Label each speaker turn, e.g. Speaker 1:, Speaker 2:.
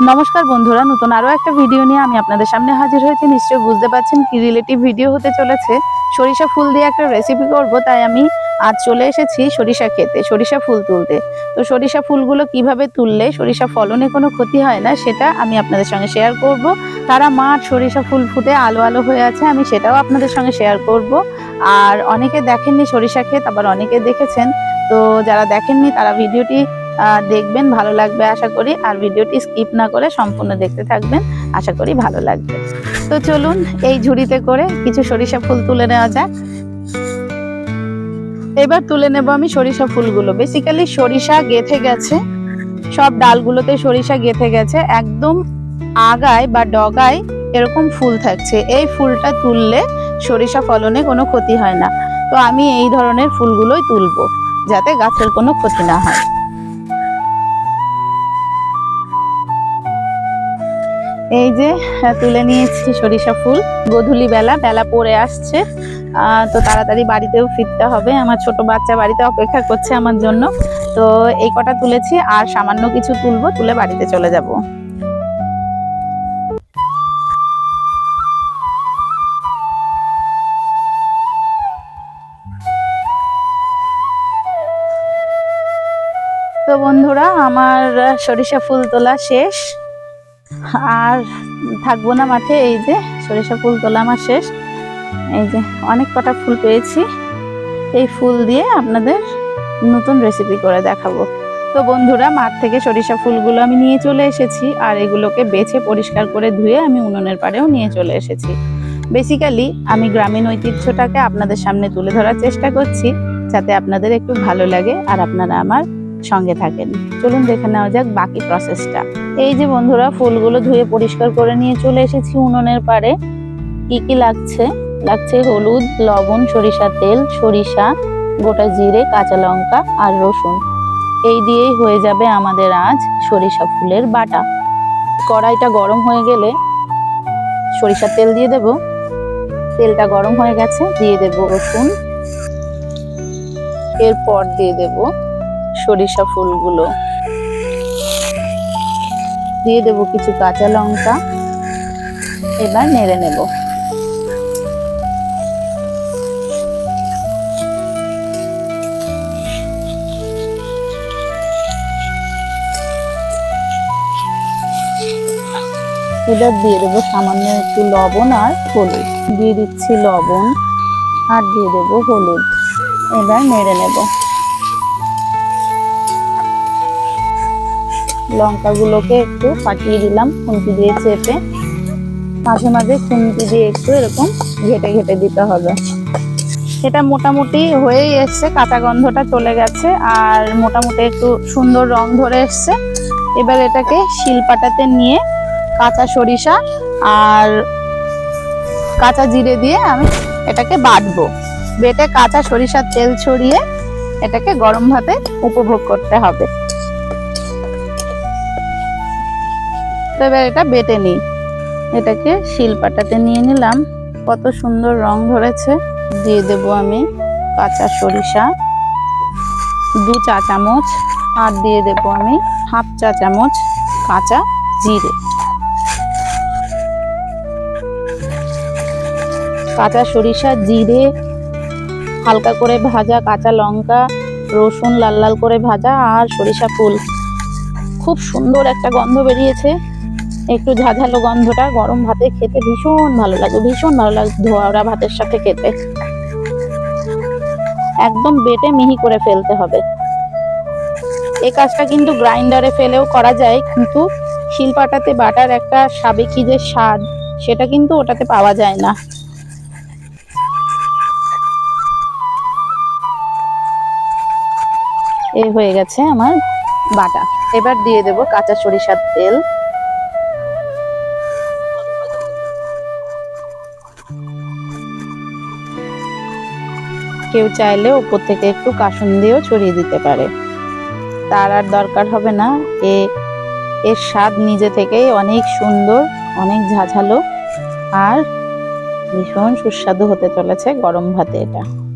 Speaker 1: নমস্কার বন্ধুরা, নতুন আরও একটা ভিডিও নিয়ে আমি আপনাদের সামনে হাজির হয়েছি। নিশ্চয়ই বুঝতে পারছেন কি রিলেটিভ ভিডিও হতে চলেছে। সরিষা ফুল দিয়ে একটা রেসিপি করব, তাই আমি আজ চলে এসেছি সরিষা খেতে সরিষা ফুল তুলতে। তো সরিষা ফুলগুলো কীভাবে তুললে সরিষা ফলনে কোনো ক্ষতি হয় না, সেটা আমি আপনাদের সঙ্গে শেয়ার করব। তারা মাঠ সরিষা ফুল ফুটে আলো আলো হয়ে আছে, আমি সেটাও আপনাদের সঙ্গে শেয়ার করব। আর অনেকে দেখেননি সরিষা ক্ষেত, আবার অনেকে দেখেছেন। তো যারা দেখেননি, তারা ভিডিওটি দেখবেন, ভালো লাগবে আশা করি। আর ভিডিওটি স্কিপ না করে সম্পূর্ণ দেখতে থাকবেন, আশা করি ভালো লাগবে। তো চলুন, এই ঝুড়িতে করে কিছু সরিষা ফুল তুলে নেওয়া যাক। এবার তুলে নেব আমি সরিষা ফুলগুলো। বেসিক্যালি সরিষা গেথে গেছে। সব ডালগুলোতে সরিষা গেথে গেছে। একদম আগায় বা ডগায় এরকম ফুল থাকছে। এই ফুলটা তুললে সরিষা ফলনে কোনো ক্ষতি হয় না। তো আমি এই ধরনের ফুলগুলোই তুলবো, যাতে গাছের কোনো ক্ষতি না হয়। এই যে তুলে নিয়েছি সরিষা ফুল। গধূলি বেলা বেলা পড়ে আসছে। তো তাড়াতাড়ি বাড়িতেও ফিরতে হবে। আমার ছোট বাচ্চা বাড়িতে অপেক্ষা করছে আমার জন্য। তো এই কটা তুলেছি, আর সামান্য কিছু তুলবো, তুলে বাড়িতে চলে যাব। তো বন্ধুরা, আমার সরিষা ফুল তোলা শেষ। আর থাকব না মাঠে, এই যে সরিষা ফুল তোলা আমার শেষ। এই যে অনেক কটা ফুল পেয়েছি। এই ফুল দিয়ে আপনাদের নতুন রেসিপি করে দেখাবো। তো বন্ধুরা, মাঠ থেকে সরিষা ফুলগুলো আমি নিয়ে চলে এসেছি, আর এগুলোকে বেছে পরিষ্কার করে ধুয়ে আমি উনুনের পাড়েও নিয়ে চলে এসেছি। বেসিক্যালি আমি গ্রামীণ ঐতিহ্যটাকে আপনাদের সামনে তুলে ধরার চেষ্টা করছি, যাতে আপনাদের একটু ভালো লাগে আর আপনারা আমার সঙ্গে থাকেন। চলুন দেখে নেওয়া যাক বাকি প্রসেসটা এই যে বন্ধুরা, ফুলগুলো ধুয়ে পরিষ্কার করে নিয়ে চলে এসেছি উনুনের পাড়ে। কি কি লাগছে? লাগছে হলুদ, লবণ, সরিষার তেল, সরিষা, গোটা জিরে, কাঁচা লঙ্কা আর রসুন। এই দিয়েই হয়ে যাবে আমাদের আজ সরিষা ফুলের বাটা। কড়াইটা গরম হয়ে গেলে সরিষার তেল দিয়ে দেব। তেলটা গরম হয়ে গেছে, দিয়ে দেব রসুন। এরপর দিয়ে দেব সরিষা ফুলগুলো। দিয়ে দেব কিছু কাঁচা লঙ্কা। এবার নেড়ে নেব। এবার দিয়ে দেবো সামান্য একটু লবণ আর হলুদ। দিয়ে দিচ্ছি লবণ আর দিয়ে দেবো হলুদ। এবার নেড়ে নেব। লঙ্কাগুলোকে একটু ফাটিয়ে দিলাম, খুন্তি দিয়ে চেপে। মাঝে মাঝে খুন্তি দিয়ে একটু এরকম ঘেটে ঘেটে দিতে হবে। এটা মোটামুটি হয়েই এসছে, কাঁচা গন্ধটা চলে গেছে, আর মোটামুটি একটু সুন্দর রং ধরে এসছে। এবার এটাকে শিলপাটাতে নিয়ে কাঁচা সরিষা আর কাঁচা জিরে দিয়ে আমি এটাকে বাটবো। বেটে কাঁচা সরিষার তেল ছড়িয়ে এটাকে গরম ভাতে উপভোগ করতে হবে। তো এবার এটা বেটে নিই। এটাকে শিলপাটাতে নিয়ে নিলাম। কত সুন্দর রং ধরেছে। দিয়ে দেব আমি কাঁচা সরিষা, দু চা চামচ, আর দিয়ে দেব আমি হাফ চা চামচ কাঁচা জিরে। কাঁচা সরিষা, জিরে, হালকা করে ভাজা কাঁচা লঙ্কা, রসুন লাল লাল করে ভাজা, আর সরিষা ফুল। খুব সুন্দর একটা গন্ধ বেরিয়েছে। একটু ঝাঝালো গন্ধটা গরম ভাতে খেতে ভীষণ ভালো লাগে, ভীষণ ভালো লাগে ধোয়ারা ভাতের সাথে খেতে। একদম বেটে মিহি করে ফেলতে হবে। এই কাজটা কিন্তু গ্রাইন্ডারে ফেলেও করা যায়, কিন্তু শিলপাটাতে বাটার একটা সাবেকি যে স্বাদ, সেটা কিন্তু ওটাতে পাওয়া যায় না। এ হয়ে গেছে আমার বাটা। এবার দিয়ে দেব কাঁচা সরিষার তেল। কেউ চাইলে উপর থেকে একটু কাসুন দিয়েও ছড়িয়ে দিতে পারে। তার আর দরকার হবে না। এ, এর স্বাদ নিজে থেকেই অনেক সুন্দর, অনেক ঝাঝালো আর ভীষণ সুস্বাদু হতে চলেছে গরম ভাতে এটা।